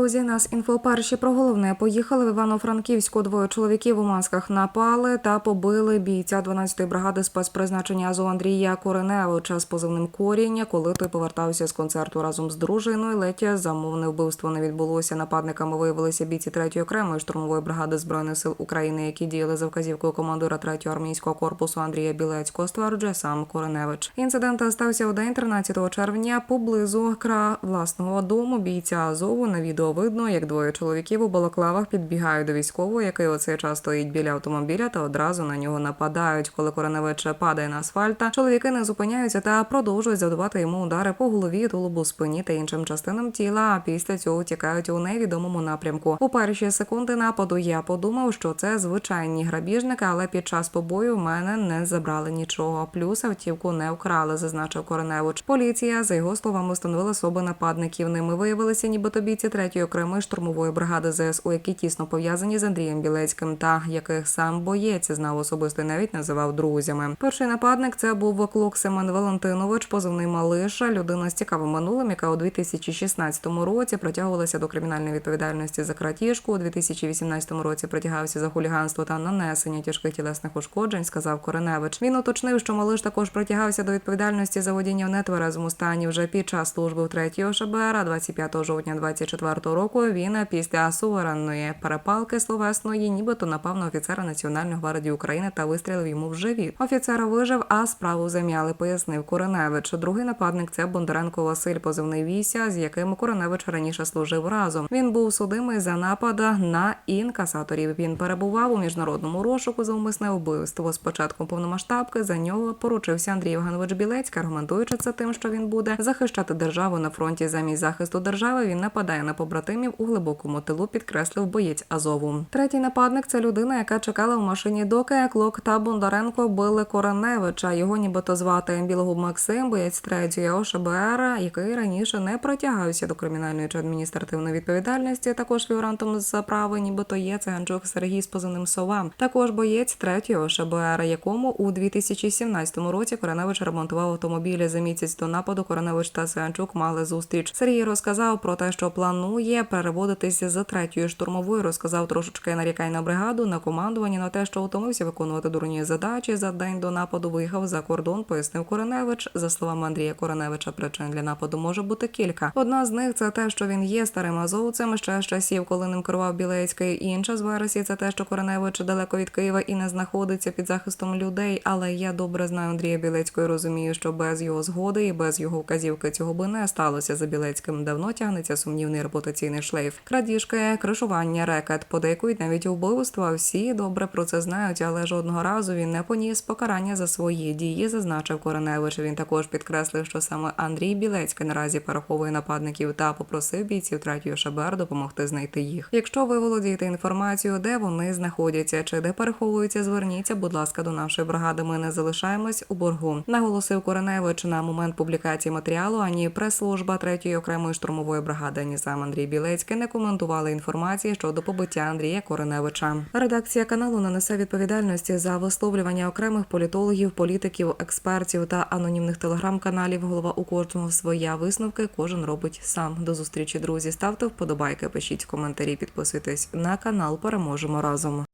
Друзі, нас інфо перші про головне. Поїхали в Івано-Франківську. Двоє чоловіків у масках напали та побили бійця 12-ї бригади спецпризначення Азов Андрія Кореневича з позивним коріння, коли той повертався з концерту разом з дружиною. Летя замовне вбивство не відбулося. Нападниками виявилися бійці 3-ї окремої штурмової бригади збройних сил України, які діяли за вказівкою командира 3-го армійського корпусу Андрія Білецького. Стверджує сам Кореневич. Інцидент стався у день 13 червня поблизу кра власного дому бійця Азову. На відео видно, як двоє чоловіків у балаклавах підбігають до військового, який у цей час стоїть біля автомобіля, та одразу на нього нападають. Коли Кореневич падає на асфальта, чоловіки не зупиняються та продовжують завдавати йому удари по голові, тулубу, спині та іншим частинам тіла. А після цього тікають у невідомому напрямку. У перші секунди нападу я подумав, що це звичайні грабіжники, але під час побою в мене не забрали нічого. Плюс автівку не вкрали, зазначив Кореневич. Поліція за його словами встановила особи нападників. Ними виявилися нібито бійці третьої окремої штурмової бригади ЗСУ, які тісно пов'язані з Андрієм Білецьким, та яких сам боєць знав особисто навіть називав друзями. Перший нападник це був Клок Семен Валентинович, позивний Малиша, людина з цікавим минулим, яка у 2016 році притягувалася до кримінальної відповідальності за крадіжку. У 2018 році притягався за хуліганство та нанесення тяжких тілесних ушкоджень. Сказав Кореневич. Він уточнив, що Малиш також притягався до відповідальності за водіння в нетверезому стані вже під час служби в 3 ОШБР, а 25 жовтня 24 року він після суверенної перепалки словесної, нібито напав на офіцера Національної гвардії України та вистрілив йому в живіт. Офіцер вижив, а справу зам'яли, пояснив Куреневич. Другий нападник це Бондаренко Василь, позивний віся, з яким Куреневич раніше служив разом. Він був судимий за напад на інкасаторів. Він перебував у міжнародному розшуку за умисне вбивство. З початком повномасштабки за нього поручився Андрій Євгенович Білецький, аргументуючи це тим, що він буде захищати державу на фронті замість захисту держави. Він нападає на побратимів у глибокому тилу, підкреслив боєць Азову. Третій нападник це людина, яка чекала в машині, доки Клок та Бондаренко били Кореневича. Його нібито звати Білогуб Максим, боєць третьої ОШБР, який раніше не притягався до кримінальної чи адміністративної відповідальності. Також фігурантом заправи, нібито є циганчук Сергій з позивним Сова. Також боєць третьої ОШБР, якому у 2017 році Кореневич ремонтував автомобілі за місяць до нападу. Кореневич та Циганчук мали зустріч. Сергій розказав про те, що планує переводитися з третьої штурмової. Розказав трошечки нарікай на бригаду на командування на те, що утомився виконувати дурні задачі. За день до нападу виїхав за кордон. Пояснив Кореневич. За словами Андрія Кореневича, причин для нападу може бути кілька. Одна з них це те, що він є старим азовцем ще з часів, коли ним керував Білецький. Інша з версій це те, що Кореневич далеко від Києва і не знаходиться під захистом людей. Але я добре знаю Андрія Білецького і розумію, що без його згоди і без його вказівки цього би не сталося за Білецьким. Давно тягнеться сумнівний репутаційний шлейф. Крадіжки, кришування, рекет, подейкують навіть вбивства. Всі добре про це знають, але жодного разу він не поніс покарання за свої дії, зазначив Кореневич. Він також підкреслив, що саме Андрій Білецький наразі переховує нападників та попросив бійців третьої ШБР допомогти знайти їх. Якщо ви володієте інформацією, де вони знаходяться чи де переховуються, зверніться, будь ласка, до нашої бригади. Ми не залишаємось у боргу. Наголосив Кореневич на момент публікації матеріалу. Ані прес-служба третьої окремої штурмової бригади, ані сам Андрій Білецький не коментували інформації щодо побиття Андрія Кореневича. Редакція каналу нанесе відповідальності за висловлювання окремих політологів, політиків, експертів та анонімних телеграм-каналів. Голова у кожного своя висновки. Кожен робить сам. До зустрічі, друзі. Ставте вподобайки, пишіть коментарі, підписуйтесь на канал. Переможемо разом.